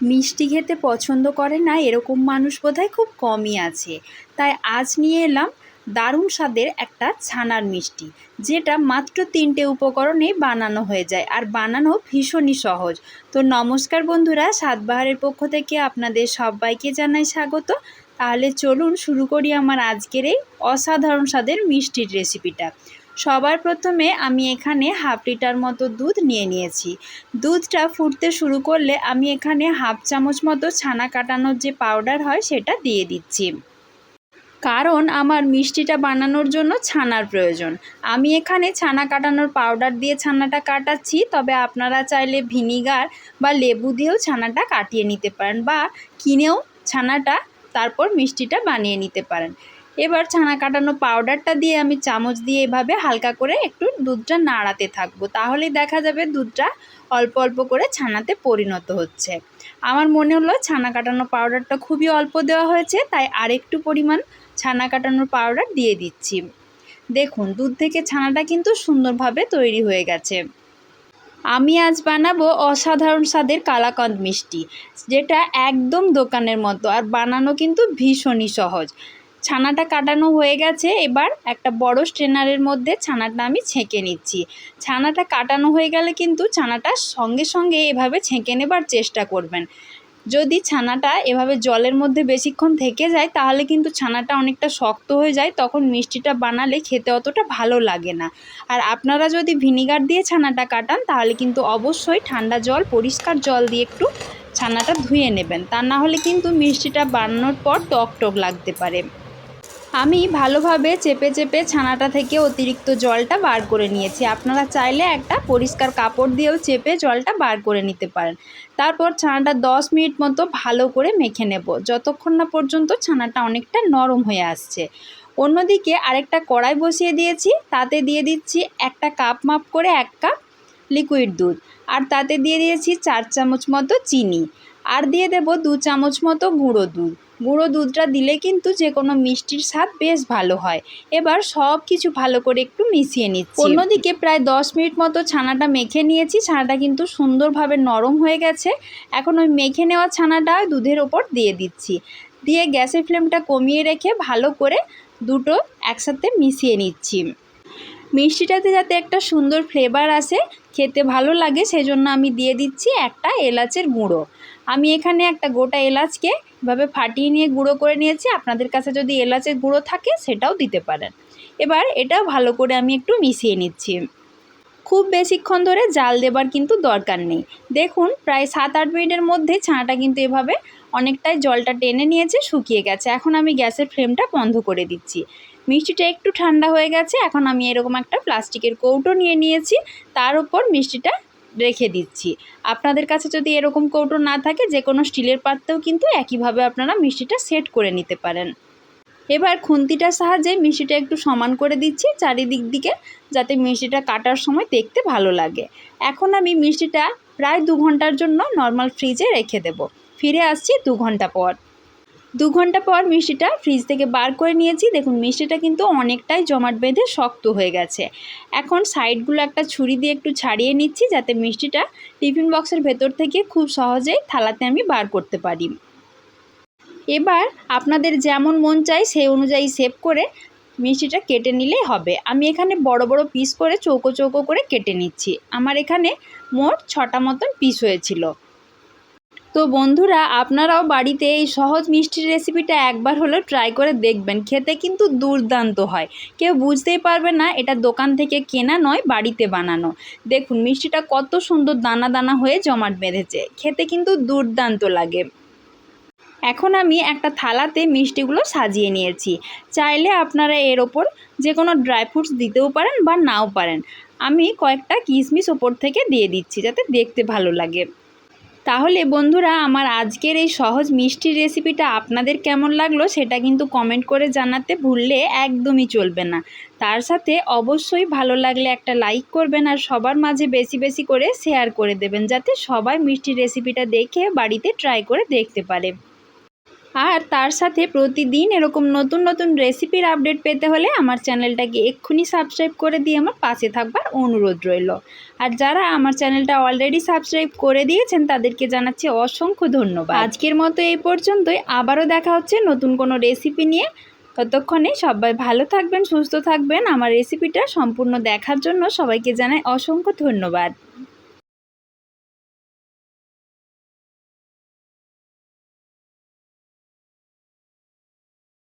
মিষ্টি খেতে পছন্দ করে না এরকম মানুষ বোধহয় খুব কমই আছে। তাই আজ নিয়ে এলাম দারুণ স্বাদের একটা ছানার মিষ্টি, যেটা মাত্র তিনটে উপকরণে বানানো হয়ে যায় আর বানানো ভীষণই সহজ। তো নমস্কার বন্ধুরা সাতবাহারের পক্ষ থেকে আপনাদের সবাইকে জানাই স্বাগত। তাহলে চলুন শুরু করি আমার আজকের এই অসাধারণ স্বাদের মিষ্টির রেসিপিটা সবার প্রথমে আমি এখানে হাফ লিটার মতো দুধ নিয়ে নিয়েছি। দুধটা ফুটতে শুরু করলে আমি এখানে হাফ চামচ মতো ছানা কাটানোর যে পাউডার হয় সেটা দিয়ে দিচ্ছি। কারণ আমার মিষ্টিটা বানানোর জন্য ছানার প্রয়োজন। আমি এখানে ছানা কাটানোর পাউডার দিয়ে ছানাটা কাটাচ্ছি, তবে আপনারা চাইলে ভিনিগার বা লেবু দিয়েও ছানাটা কাটিয়ে নিতে পারেন বা কিনেও ছানাটা তারপর মিষ্টিটা বানিয়ে নিতে পারেন। এবার ছানা কাটানো পাউডারটা দিয়ে আমি চামচ দিয়ে এভাবে হালকা করে একটু দুধটা নাড়াতে থাকব। তাহলে দেখা যাবে দুধটা অল্প অল্প করে ছানাতে পরিণত হচ্ছে। আমার মনে হলো ছানা কাটানো পাউডারটা খুবই অল্প দেওয়া হয়েছে, তাই আরেকটু পরিমাণ ছানা কাটানোর পাউডার দিয়ে দিচ্ছি। দেখুন, দুধ থেকে ছানাটা কিন্তু সুন্দরভাবে তৈরি হয়ে গেছে। আমি আজ বানাবো অসাধারণ স্বাদের কালাকন্দ মিষ্টি, যেটা একদম দোকানের মতো, আর বানানো কিন্তু ভীষণই সহজ। ছানাটা কাটানো হয়ে গেছে। এবার একটা বড় স্ট্রেনারের মধ্যে ছানাটা আমি ছেঁকে নিচ্ছি। ছানাটা কাটানো হয়ে গেলে কিন্তু ছানাটা সঙ্গে সঙ্গে এভাবে ছেঁকে নেবার চেষ্টা করবেন। যদি ছানাটা এভাবে জলের মধ্যে বেশিক্ষণ থেকে যায়, তাহলে কিন্তু ছানাটা অনেকটা শক্ত হয়ে যায়, তখন মিষ্টিটা বানালে খেতে অতটা ভালো লাগে না। আর আপনারা যদি ভিনিগার দিয়ে ছানাটা কাটান, তাহলে কিন্তু অবশ্যই ঠান্ডা জল, পরিষ্কার জল দিয়ে একটু ছানাটা ধুয়ে নেবেন। তা না হলে কিন্তু মিষ্টিটা বানানোর পর টক টক লাগতে পারে। আমি ভালোভাবে চেপে চেপে ছানাটা থেকে অতিরিক্ত জলটা বার করে নিয়েছি। আপনারা চাইলে একটা পরিষ্কার কাপড় দিয়েও চেপে জলটা বার করে নিতে পারেন। তারপর ছানাটা দশ মিনিট মতো ভালো করে মেখে নেব। যতক্ষণ না পর্যন্ত ছানাটা অনেকটা নরম হয়ে আসছে। অন্যদিকে আরেকটা কড়াই বসিয়ে দিয়েছি। তাতে দিয়ে দিচ্ছি একটা কাপ মাপ করে এক কাপ লিকুইড দুধ। আর তাতে দিয়ে দিয়েছি চার চামচ মতো চিনি। আর দিয়ে দেব দু চামচ মতো গুঁড়ো দুধ। গুঁড়ো দুধটা দিলে কিন্তু যে কোনো মিষ্টির স্বাদ বেশ ভালো হয়। এবার সব কিছু ভালো করে একটু মিশিয়ে নিচ্ছি। অন্যদিকে প্রায় দশ মিনিট মতো ছানাটা মেখে নিয়েছি। ছানাটা কিন্তু সুন্দরভাবে নরম হয়ে গেছে। এখন ওই মেখে নেওয়া ছানাটা দুধের ওপর দিয়ে দিচ্ছি। দিয়ে গ্যাসের ফ্লেমটা কমিয়ে রেখে ভালো করে দুটো একসাথে মিশিয়ে নিচ্ছি। মিষ্টিটাতে যাতে একটা সুন্দর ফ্লেভার আসে, খেতে ভালো লাগে, সেজন্য আমি দিয়ে দিচ্ছি একটা এলাচের গুঁড়ো। আমি এখানে একটা গোটা এলাচকে এভাবে ফাটিয়ে নিয়ে গুঁড়ো করে নিয়েছি। আপনাদের কাছে যদি এলাচের গুঁড়ো থাকে সেটাও দিতে পারেন। এবার এটা ভালো করে আমি একটু মিশিয়ে নিচ্ছি। খুব বেশিক্ষণ ধরে জাল দেবার কিন্তু দরকার নেই। দেখুন, প্রায় সাত আট মিনিটের মধ্যে ছানাটা কিন্তু এভাবে অনেকটাই জলটা টেনে নিয়েছে, শুকিয়ে গেছে। এখন আমি গ্যাসের ফ্লেমটা বন্ধ করে দিচ্ছি। মিষ্টিটা একটু ঠান্ডা হয়ে গেছে। এখন আমি এরকম একটা প্লাস্টিকের কৌটো নিয়ে নিয়েছি। তার উপর মিষ্টিটা রেখে দিচ্ছি। আপনাদের কাছে যদি এরকম কৌটো না থাকে যে কোনো স্টিলের পাত্রেও কিন্তু একইভাবে আপনারা মিষ্টিটা সেট করে নিতে পারেন। এবার খুন্তিটার সাহায্যে মিষ্টিটা একটু সমান করে দিচ্ছি চারিদিক দিকে, যাতে মিষ্টিটা কাটার সময় দেখতে ভালো লাগে। এখন আমি মিষ্টিটা প্রায় দু ঘণ্টার জন্য নর্মাল ফ্রিজে রেখে দেব। ফিরে আসছি দু ঘণ্টা পর। দু ঘণ্টা পর মিষ্টিটা ফ্রিজ থেকে বার করে নিয়েছি। দেখুন, মিষ্টিটা কিন্তু অনেকটাই জমাট বেঁধে শক্ত হয়ে গেছে। এখন সাইডগুলো একটা ছুরি দিয়ে একটু ছাড়িয়ে নিচ্ছি যাতে মিষ্টিটা টিফিন বক্সের ভেতর থেকে খুব সহজেই থালাতে আমি বার করতে পারি। এবার আপনাদের যেমন মন চাই সেই অনুযায়ী সেভ করে মিষ্টিটা কেটে নিলেই হবে। আমি এখানে বড় বড় পিস করে চৌকো চৌকো করে কেটে নিচ্ছি। আমার এখানে মোট ছটা মতন পিস হয়েছিল। তো বন্ধুরা, আপনারাও বাড়িতে এই সহজ মিষ্টির রেসিপিটা একবার হলেও ট্রাই করে দেখবেন। খেতে কিন্তু দুর্দান্ত হয়। কেউ বুঝতেই পারবে না, এটা দোকান থেকে কেনা নয়, বাড়িতে বানানো। দেখুন, মিষ্টিটা কত সুন্দর দানা দানা হয়ে জমাট বেঁধেছে। খেতে কিন্তু দুর্দান্ত লাগে। এখন আমি একটা থালাতে মিষ্টিগুলো সাজিয়ে নিয়েছি। চাইলে আপনারা এর ওপর যে কোনো ড্রাই ফ্রুটস দিতেও পারেন বা নাও পারেন। আমি কয়েকটা কিশমিশ ওপর থেকে দিয়ে দিচ্ছি, যাতে দেখতে ভালো লাগে। তাহলে বন্ধুরা, আমার আজকের এই সহজ মিষ্টির রেসিপিটা আপনাদের কেমন লাগল সেটা কিন্তু কমেন্ট করে জানাতে ভুললে একদমই চলবে না। তার সাথে অবশ্যই ভালো লাগলে একটা লাইক করবেন আর সবার মাঝে বেশি বেশি করে শেয়ার করে দেবেন, যাতে সবাই মিষ্টির রেসিপিটা দেখে বাড়িতে ট্রাই করে দেখতে পারে। আর তার সাথে প্রতিদিন এরকম নতুন নতুন রেসিপির আপডেট পেতে হলে আমার চ্যানেলটাকে এক্ষুনি সাবস্ক্রাইব করে দিয়ে আমার পাশে থাকবার অনুরোধ রইল। আর যারা আমার চ্যানেলটা অলরেডি সাবস্ক্রাইব করে দিয়েছেন, তাদেরকে জানাচ্ছি অসংখ্য ধন্যবাদ। আজকের মতো এই পর্যন্তই। আবারও দেখা হচ্ছে নতুন কোনো রেসিপি নিয়ে। ততক্ষণে সবাই ভালো থাকবেন, সুস্থ থাকবেন। আমার রেসিপিটা সম্পূর্ণ দেখার জন্য সবাইকে জানাই অসংখ্য ধন্যবাদ।